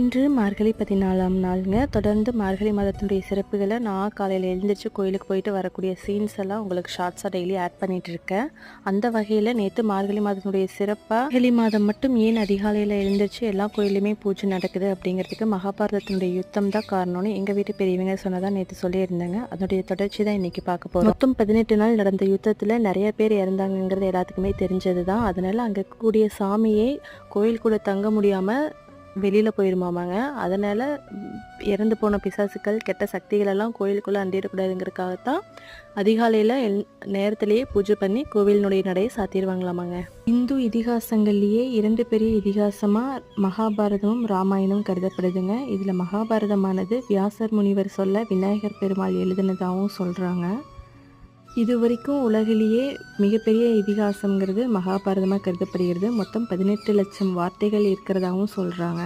இன்று மார்கழி பதினாலாம் நாளுங்க. தொடர்ந்து மார்கழி மாதத்தினுடைய சிறப்புகளை நான் காலையில் எழுந்திரிச்சு கோயிலுக்கு போயிட்டு வரக்கூடிய சீன்ஸ் எல்லாம் உங்களுக்கு ஷார்ட்ஸாக டெய்லி ஆட் பண்ணிட்டு இருக்கேன். அந்த வகையில் நேற்று மார்கழி மாதத்தினுடைய சிறப்பாக மார்கழி மாதம் மட்டும் ஏன் அதிகாலையில் எழுந்திரிச்சு எல்லா கோயிலுமே பூஜை நடக்குது அப்படிங்கிறதுக்கு மகாபாரதத்தினுடைய யுத்தம் தான் காரணம்னு எங்கள் வீட்டு பெரியவங்க சொன்னதான் நேற்று சொல்லியிருந்தாங்க. அதனுடைய தொடர்ச்சி தான் இன்னைக்கு பார்க்க போகிறோம் மொத்தம் பதினெட்டு நாள் நடந்த யுத்தத்தில் நிறைய பேர் இறந்தாங்கங்கிறது எல்லாத்துக்குமே தெரிஞ்சது தான் அதனால் அங்கே கூடிய சாமியை கோயில் கூட தங்க முடியாமல் வெளியில் போயிருமாமாங்க. அதனால் இறந்து போன பிசாசுக்கள் கெட்ட சக்திகள் எல்லாம் கோயிலுக்குள்ளே அண்டிடக்கூடாதுங்கிறதுக்காகத்தான் அதிகாலையில் எல் நேரத்திலேயே பூஜை பண்ணி கோவிலினுடைய நடையை சாத்திடுவாங்களாமாங்க. இந்து இதிகாசங்கள்லேயே இரண்டு பெரிய இதிகாசமாக மகாபாரதமும் ராமாயணமும் கருதப்படுதுங்க. இதில் மகாபாரதமானது வியாசர் முனிவர் சொல்ல விநாயகர் பெருமாள் எழுதினதாகவும் சொல்கிறாங்க இது வரைக்கும் உலகிலேயே மிகப்பெரிய இதிகாசங்கிறது மகாபாரதமாக கருதப்படுகிறது. மொத்தம் பதினெட்டு லட்சம் வார்த்தைகள் இருக்கிறதாகவும் சொல்கிறாங்க